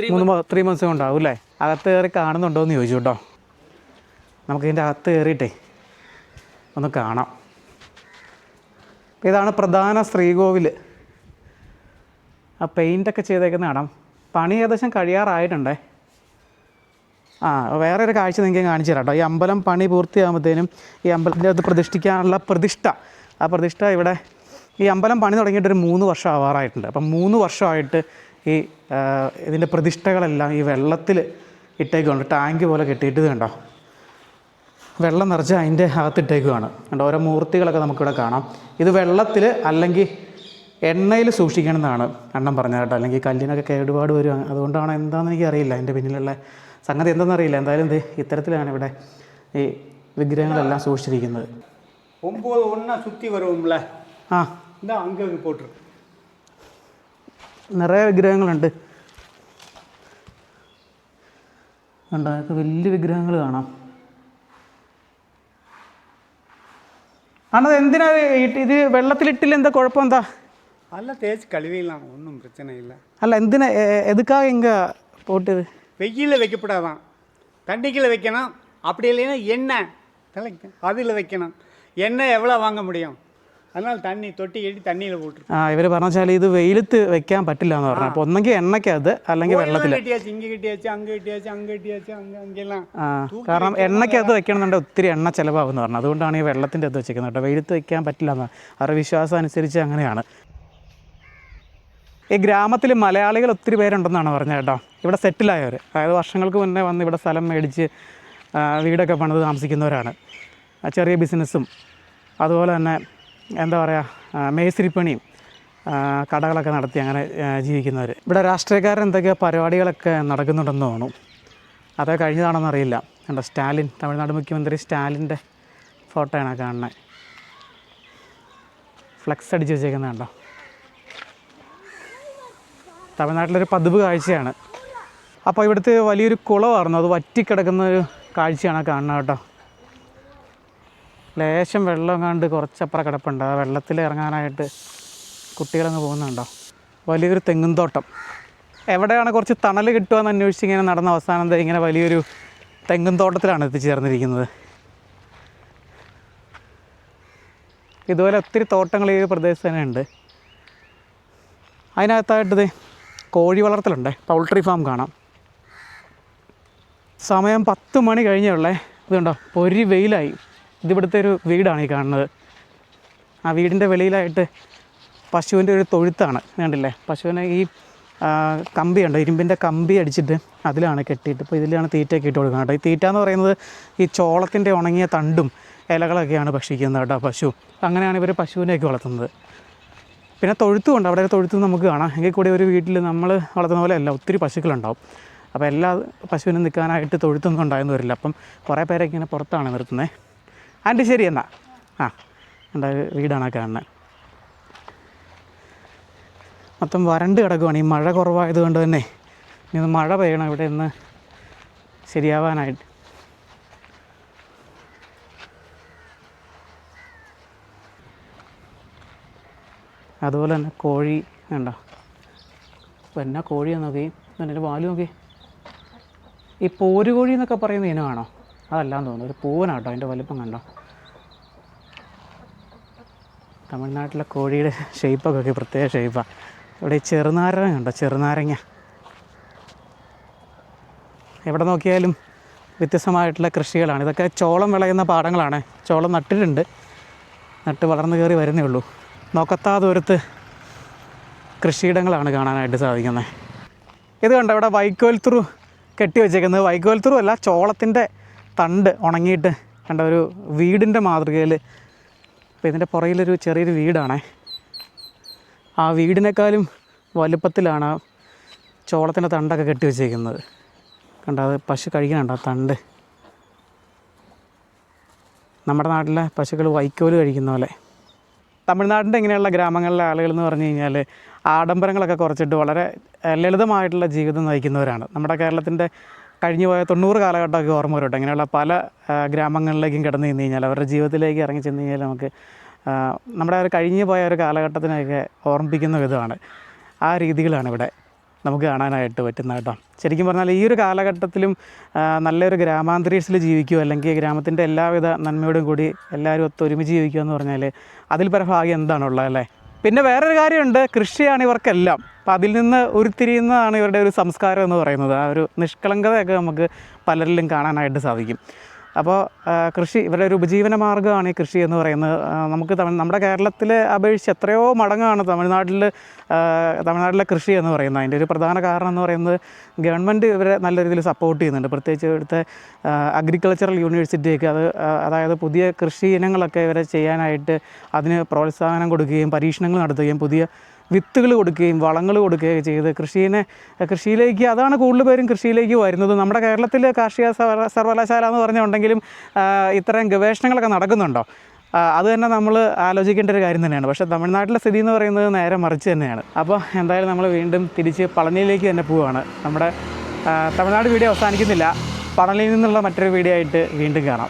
മൂന്ന് മാസം ത്രീ മന്ത്സ് കൊണ്ടാവും അല്ലേ? അകത്ത് കയറി കാണുന്നുണ്ടോ എന്ന് ചോദിച്ചു കേട്ടോ. നമുക്ക് ഇതിന്റെ അകത്ത് കയറിയിട്ടേ ഒന്ന് കാണാം. ഇതാണ് പ്രധാന ശ്രീകോവിൽ ആ പെയിന്റൊക്കെ ചെയ്തേക്കുന്ന കാണാം പണി ഏകദേശം കഴിയാറായിട്ടുണ്ടേ. ആ വേറെ ഒരു കാഴ്ച നിങ്ങൾക്ക് കാണിച്ചു തരാം കേട്ടോ ഈ അമ്പലം പണി പൂർത്തിയാകുമ്പോഴത്തേനും ഈ അമ്പലത്തിന്റെ അകത്ത് പ്രതിഷ്ഠിക്കാനുള്ള പ്രതിഷ്ഠ. ആ പ്രതിഷ്ഠ ഇവിടെ ഈ അമ്പലം പണി തുടങ്ങിയിട്ട് ഒരു മൂന്ന് വർഷം ആവാറായിട്ടുണ്ട്. അപ്പം മൂന്ന് വർഷമായിട്ട് ഈ ഇതിന്റെ പ്രതിഷ്ഠകളെല്ലാം ഈ വെള്ളത്തിൽ ഇട്ടേക്കുണ്ട് ടാങ്ക് പോലെ കെട്ടിയിട്ട് കണ്ടോ? വെള്ളം നിറച്ച് അതിന്റെ അകത്തിട്ടേക്കുവാണ്. കണ്ട ഓരോ മൂർത്തികളൊക്കെ നമുക്കിവിടെ കാണാം. ഇത് വെള്ളത്തിൽ അല്ലെങ്കിൽ എണ്ണയിൽ സൂക്ഷിക്കണമെന്നാണ് എണ്ണം പറഞ്ഞത് കേട്ടോ. അല്ലെങ്കിൽ കല്ലിനൊക്കെ കേടുപാട് വരും. അതുകൊണ്ടാണ് എന്താണെന്ന് എനിക്കറിയില്ല. എന്റെ പിന്നിലുള്ള സംഗതി എന്താണെന്നറിയില്ല എന്തായാലും ഇത് ഇത്തരത്തിലാണ് ഇവിടെ ഈ വിഗ്രഹങ്ങളെല്ലാം സൂക്ഷിച്ചിരിക്കുന്നത്. ഒമ്പത് ഒന്നാ ചുറ്റി വരുമ്പോളേ ആ. ഇതാ അങ്ങ് പോട്ടു നിറയെ വിഗ്രഹങ്ങളുണ്ട്. കണ്ടോ അതൊക്കെ വലിയ വിഗ്രഹങ്ങൾ കാണാം. ஆனால் எந்திரிணா இட்டு இது வெள்ளத்தில் വെള്ളത്തിലിട്ടില്ല? എന്താ குழப்பம் എന്താ? அல்ல தேய்ச்சி கழுவிடலாம் ஒன்றும் பிரச்சனை இல்லை அல்ல எந்தின எதுக்காக இங்கே போட்டுது வெயிலில் வைக்கப்படாதான் தண்ணிக்கில் வைக்கணும் அப்படி இல்லைன்னா எண்ணெய் அதில் வைக்கணும் எண்ணெய் எவ்வளோ வாங்க முடியும் അതിനാൽ തണ്ണി തൊട്ടി കെട്ടി തണ്ണിയിൽ ആ ഇവർ പറഞ്ഞാൽ ഇത് വെയിലത്ത് വെക്കാൻ പറ്റില്ല എന്ന് പറഞ്ഞു. അപ്പൊ ഒന്നെങ്കിൽ അത് അല്ലെങ്കിൽ വെള്ളത്തിൽ കാരണം എണ്ണയ്ക്ക് അത് അങ്ങ് ആ കാരണം വെക്കണമെന്നുണ്ടെങ്കിൽ ഒത്തിരി എണ്ണ ചെലവാകുന്നു പറഞ്ഞു. അതുകൊണ്ടാണ് ഈ വെള്ളത്തിന്റെ അത് വെച്ചേക്കുന്നത് കേട്ടോ. വെയിലത്ത് വെക്കാൻ പറ്റില്ല എന്ന് അവരുടെ വിശ്വാസം അനുസരിച്ച് അങ്ങനെയാണ്. ഈ ഗ്രാമത്തിൽ മലയാളികൾ ഒത്തിരി പേരുണ്ടെന്നാണ് പറഞ്ഞത് കേട്ടോ. ഇവിടെ സെറ്റിലായവർ അതായത് വർഷങ്ങൾക്ക് മുന്നേ വന്ന് ഇവിടെ സ്ഥലം മേടിച്ച് വീടൊക്കെ പണിത് താമസിക്കുന്നവരാണ്. ചെറിയ ബിസിനസ്സും അതുപോലെ തന്നെ എന്താ പറയുക മേസ്തിരിപ്പണിയും കടകളൊക്കെ നടത്തി അങ്ങനെ ജീവിക്കുന്നവർ ഇവിടെ രാഷ്ട്രീയക്കാരൻ എന്തൊക്കെയോ പരിപാടികളൊക്കെ നടക്കുന്നുണ്ടെന്ന് തോന്നുന്നു. അത് കഴിഞ്ഞതാണെന്ന് അറിയില്ല. കണ്ടോ സ്റ്റാലിൻ തമിഴ്നാട് മുഖ്യമന്ത്രി സ്റ്റാലിന്റെ ഫോട്ടോയാണ് കാണുന്നത് ഫ്ലെക്സ് അടിച്ച് വെച്ചേക്കുന്നത് കണ്ടോ. തമിഴ്നാട്ടിലൊരു പതിവ് കാഴ്ചയാണ്. അപ്പോൾ ഇവിടുത്തെ വലിയൊരു കുളമായിരുന്നു. അത് വറ്റിക്കിടക്കുന്ന ഒരു കാഴ്ചയാണ് കാണുന്നത് കേട്ടോ. ലേശം വെള്ളം കണ്ട് കുറച്ചപ്പുറം കിടപ്പുണ്ട്. ആ വെള്ളത്തിൽ ഇറങ്ങാനായിട്ട് കുട്ടികളങ്ങ് പോകുന്നുണ്ടോ? വലിയൊരു തെങ്ങും തോട്ടം എവിടെയാണ് കുറച്ച് തണൽ കിട്ടുമെന്ന് അന്വേഷിച്ച് ഇങ്ങനെ നടന്ന അവസാനം ഇങ്ങനെ വലിയൊരു തെങ്ങും തോട്ടത്തിലാണ് എത്തിച്ചേർന്നിരിക്കുന്നത്. ഇതുപോലെ ഒത്തിരി തോട്ടങ്ങൾ ഈ പ്രദേശത്ത് തന്നെ ഉണ്ട്. അതിനകത്തായിട്ട് കോഴി വളർത്തലുണ്ട്. പൗൾട്രി ഫാം കാണാം. സമയം പത്ത് മണി കഴിഞ്ഞുള്ളേ. ഇതുണ്ടോ? പൊരി വെയിലായി. ഇതിവിടുത്തെ ഒരു വീടാണ് ഈ കാണുന്നത്. ആ വീടിന്റെ വെളിയിലായിട്ട് പശുവിന്റെ ഒരു തൊഴുത്താണ്. കണ്ടില്ലേ? പശുവിനെ ഈ കമ്പിയുണ്ട് ഇരുമ്പിന്റെ കമ്പി അടിച്ചിട്ട് അതിലാണ് കെട്ടിയിട്ട് ഇപ്പോൾ ഇതിലാണ് തീറ്റയൊക്കെ ഇട്ട് കൊടുക്കുന്നത് കേട്ടോ. ഈ തീറ്റ എന്ന് പറയുന്നത് ഈ ചോളത്തിന്റെ ഉണങ്ങിയ തണ്ടും ഇലകളൊക്കെയാണ് ഭക്ഷിക്കുന്നത് കേട്ടോ പശു. അങ്ങനെയാണ് ഇവർ പശുവിനെയൊക്കെ വളർത്തുന്നത്. പിന്നെ തൊഴുത്തുമുണ്ട് അവിടെ തൊഴുത്ത് നമുക്ക് കാണാം. എങ്കിൽ കൂടി ഒരു വീട്ടിൽ നമ്മൾ വളർത്തുന്ന പോലെ അല്ല ഒത്തിരി പശുക്കളുണ്ടാവും. അപ്പോൾ എല്ലാ പശുവിനും നിൽക്കാനായിട്ട് തൊഴുത്തൊന്നും ഉണ്ടായെന്ന് വരില്ല. അപ്പം കുറേ പേരൊക്കെ ഇങ്ങനെ പുറത്താണ് നിർത്തുന്നത്. ആന്റി ശരി എന്നാ. ആ എന്റെ വീടാണ് കാണുന്നത് മൊത്തം വരണ്ട് കിടക്കുവാണ്. ഈ മഴ കുറവായത് കൊണ്ട് തന്നെ ഇനി മഴ പെയ്യണം ഇവിടെ ഇന്ന് ശരിയാവാനായിട്ട്. അതുപോലെ തന്നെ കോഴി വേണ്ട എന്നാ കോഴിയാന്ന് നോക്കി എന്നിട്ട് വാൽ നോക്കി ഈ പോരുകോഴി എന്നൊക്കെ പറയുന്ന ഇനമാണോ? അതല്ലാന്ന് തോന്നുന്നു. ഒരു പൂവനാട്ടോ അതിന്റെ വലിപ്പം കണ്ടോ? തമിഴ്നാട്ടിലെ കോഴിയുടെ ഷേപ്പൊക്കെ പ്രത്യേക ഷേപ്പാണ് ഇവിടെ ചെറുനാരങ്ങ കണ്ടോ ചെറുനാരങ്ങ. എവിടെ നോക്കിയാലും വ്യത്യസ്തമായിട്ടുള്ള കൃഷികളാണ്. ഇതൊക്കെ ചോളം വിളയുന്ന പാടങ്ങളാണ്. ചോളം നട്ടിട്ടുണ്ട്. നട്ട് വളർന്നു കയറി വരുന്നേ ഉള്ളൂ. നോക്കത്താ ദൂരത്ത് കൃഷിയിടങ്ങളാണ് കാണാനായിട്ട് സാധിക്കുന്നത്. ഇത് കണ്ടോ? ഇവിടെ വൈക്കോൽത്തുറു കെട്ടി വെച്ചേക്കുന്നത്. വൈക്കോൽത്തുറു അല്ല ചോളത്തിന്റെ തണ്ട് ഉണങ്ങിയിട്ട് കണ്ട ഒരു വീടിന്റെ മാതൃകയിൽ അപ്പോൾ ഇതിന്റെ പുറകിലൊരു ചെറിയൊരു വീടാണേ. ആ വീടിനേക്കാളും വലുപ്പത്തിലാണ് ചോളത്തിന്റെ തണ്ടൊക്കെ കെട്ടി വെച്ചേക്കുന്നത്. കണ്ടോ അത് പശു കഴിക്കുന്നുണ്ട് ആ തണ്ട്. നമ്മുടെ നാട്ടിലെ പശുക്കൾ വൈക്കോൽ കഴിക്കുന്ന പോലെ. തമിഴ്നാടിന്റെ ഇങ്ങനെയുള്ള ഗ്രാമങ്ങളിലെ ആളുകൾ എന്ന് പറഞ്ഞു കഴിഞ്ഞാൽ ആഡംബരങ്ങളൊക്കെ കുറച്ചിട്ട് വളരെ ലളിതമായിട്ടുള്ള ജീവിതം നയിക്കുന്നവരാണ്. നമ്മുടെ കേരളത്തിന്റെ കഴിഞ്ഞു പോയ തൊണ്ണൂറ് കാലഘട്ടമൊക്കെ ഓർമ്മ വരട്ടെ. ഇങ്ങനെയുള്ള പല ഗ്രാമങ്ങളിലേക്കും കിടന്നു ചെന്ന് കഴിഞ്ഞാൽ അവരുടെ ജീവിതത്തിലേക്ക് ഇറങ്ങി ചെന്ന് കഴിഞ്ഞാൽ നമുക്ക് നമ്മുടെ ഒരു കഴിഞ്ഞു പോയ ഒരു കാലഘട്ടത്തിനെയൊക്കെ ഓർമ്മിപ്പിക്കുന്ന വിധമാണ്. ആ രീതികളാണ് ഇവിടെ നമുക്ക് കാണാനായിട്ട് പറ്റുന്നത് കേട്ടോ. ശരിക്കും പറഞ്ഞാൽ ഈ ഒരു കാലഘട്ടത്തിലും നല്ലൊരു ഗ്രാമാന്തരീക്ഷത്തിൽ ജീവിക്കുക അല്ലെങ്കിൽ ഗ്രാമത്തിന്റെ എല്ലാവിധ നന്മയോടും കൂടി എല്ലാവരും ഒത്തൊരുമിച്ച് ജീവിക്കുക എന്ന് പറഞ്ഞാൽ അതിൽ പരഭാഗ്യം എന്താണുള്ളത് അല്ലേ? പിന്നെ വേറൊരു കാര്യമുണ്ട് കൃഷിയാണ് ഇവർക്കെല്ലാം. അപ്പം അതിൽ നിന്ന് ഉരുത്തിരിയുന്നതാണ് ഇവരുടെ ഒരു സംസ്കാരം എന്ന് പറയുന്നത്. ആ ഒരു നിഷ്കളങ്കതയൊക്കെ നമുക്ക് പലരിലും കാണാനായിട്ട് സാധിക്കും. അപ്പോൾ കൃഷി ഇവരുടെ ഒരു ഉപജീവന മാർഗമാണ് ഈ കൃഷി എന്ന് പറയുന്നത്. നമുക്ക് തമിഴ് നമ്മുടെ കേരളത്തിലെ അപേക്ഷിച്ച് എത്രയോ മടങ്ങാണ് തമിഴ്നാട്ടിൽ തമിഴ്നാട്ടിലെ കൃഷി എന്ന് പറയുന്നത്. അതിന്റെ ഒരു പ്രധാന കാരണം എന്ന് പറയുന്നത് ഗവൺമെന്റ് ഇവരെ നല്ല രീതിയിൽ സപ്പോർട്ട് ചെയ്യുന്നുണ്ട്. പ്രത്യേകിച്ച് ഇവിടുത്തെ അഗ്രികൾച്ചറൽ യൂണിവേഴ്സിറ്റിയൊക്കെ അത് അതായത് പുതിയ കൃഷി ഇനങ്ങളൊക്കെ ഇവരെ ചെയ്യാനായിട്ട് അതിന് പ്രോത്സാഹനം കൊടുക്കുകയും പരീക്ഷണങ്ങൾ നടത്തുകയും പുതിയ വിത്തുകൾ കൊടുക്കുകയും വളങ്ങൾ കൊടുക്കുകയും ചെയ്ത് കൃഷീനെ കൃഷിയിലേക്ക് അതാണ് കൂടുതൽ പേരും കൃഷിയിലേക്ക് വരുന്നത്. നമ്മുടെ കേരളത്തിൽ കാർഷിക സർവ- സർവകലാശാല എന്ന് പറഞ്ഞുണ്ടെങ്കിലും ഇത്തരം ഗവേഷണങ്ങളൊക്കെ നടക്കുന്നുണ്ടോ? അത് തന്നെ നമ്മൾ ആലോചിക്കേണ്ട ഒരു കാര്യം തന്നെയാണ്. പക്ഷേ തമിഴ്നാട്ടിലെ സ്ഥിതി എന്ന് പറയുന്നത് നേരെ മറിച്ച് തന്നെയാണ്. അപ്പോൾ എന്തായാലും നമ്മൾ വീണ്ടും തിരിച്ച് പളനിയിലേക്ക് തന്നെ പോവുകയാണ്. നമ്മുടെ തമിഴ്നാട് വീഡിയോ അവസാനിക്കുന്നില്ല. പളനിയിൽ നിന്നുള്ള മറ്റൊരു വീഡിയോ ആയിട്ട് വീണ്ടും കാണാം.